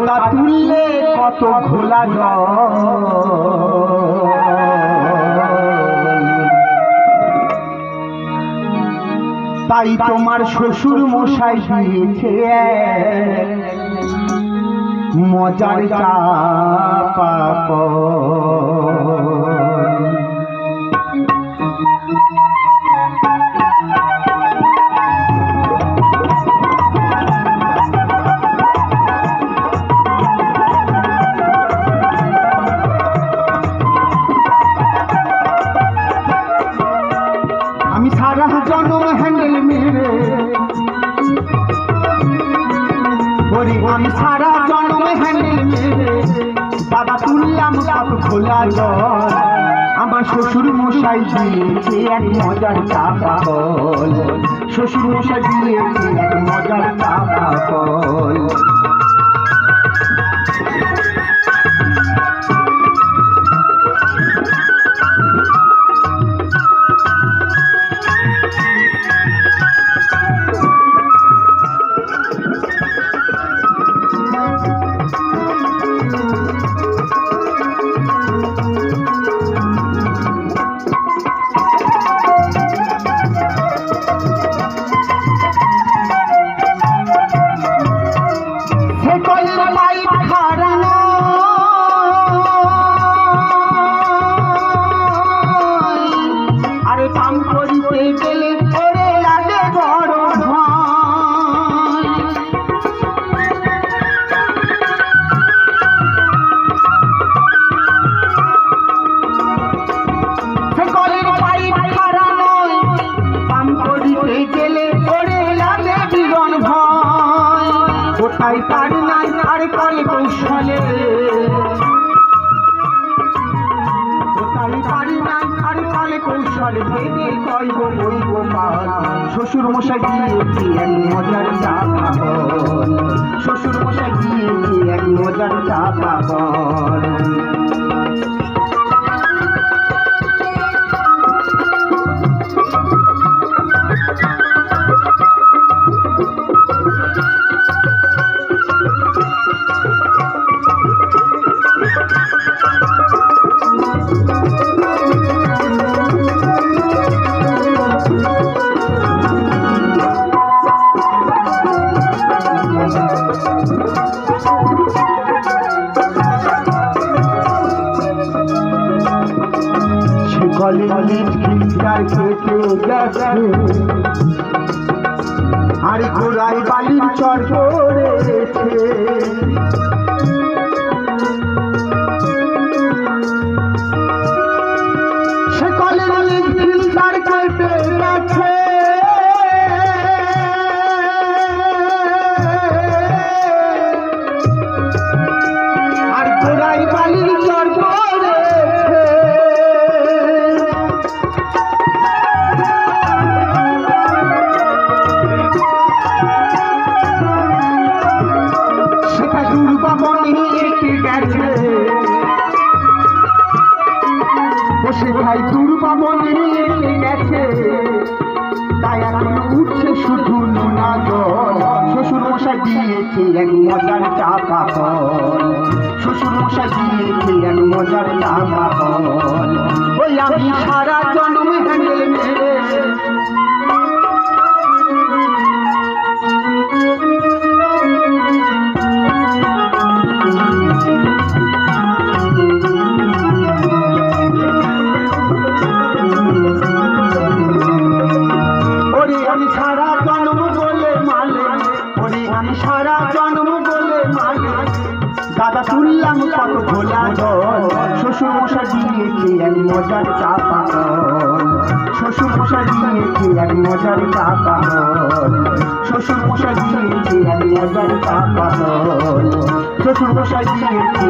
দাদা তুললে কত ঘোলা তাই তোমার শ্বশুর মশাই দিয়েছে মজার চাপা আমি সারা দাদা তুললাম সব খোলা জল। আমার শ্বশুর মশাই দিয়েছে এক মজার চাপা শ্বশুর মশাই দিয়েছে এক মজার চাপা শ্বশুর মশাই দিয়েছি এক মজার চা পাব শ্বশুর মশাই দিয়েছি এক মজার চা পাগল? কলেজের ফিল্টার কেটে গেছে আর গোড়ায় বালির চর পড়েছে আর গোড়ায় জল। শ্বশুর মশাই দিয়েছিলেন মজার চাপা কল শ্বশুর মশাই দিয়েছে এক মজার চাপা কল ওই আমি সারা দাদা তুললাম কত ঘোলা জল, শ্বশুর মশা দিয়েছে এক মজার চাপা শ্বশুর মশা দিয়েছে এক মজার চাপা শ্বশুর মশা দিয়েছে এক মজার চাপা শ্বশুর মশা দিয়েছে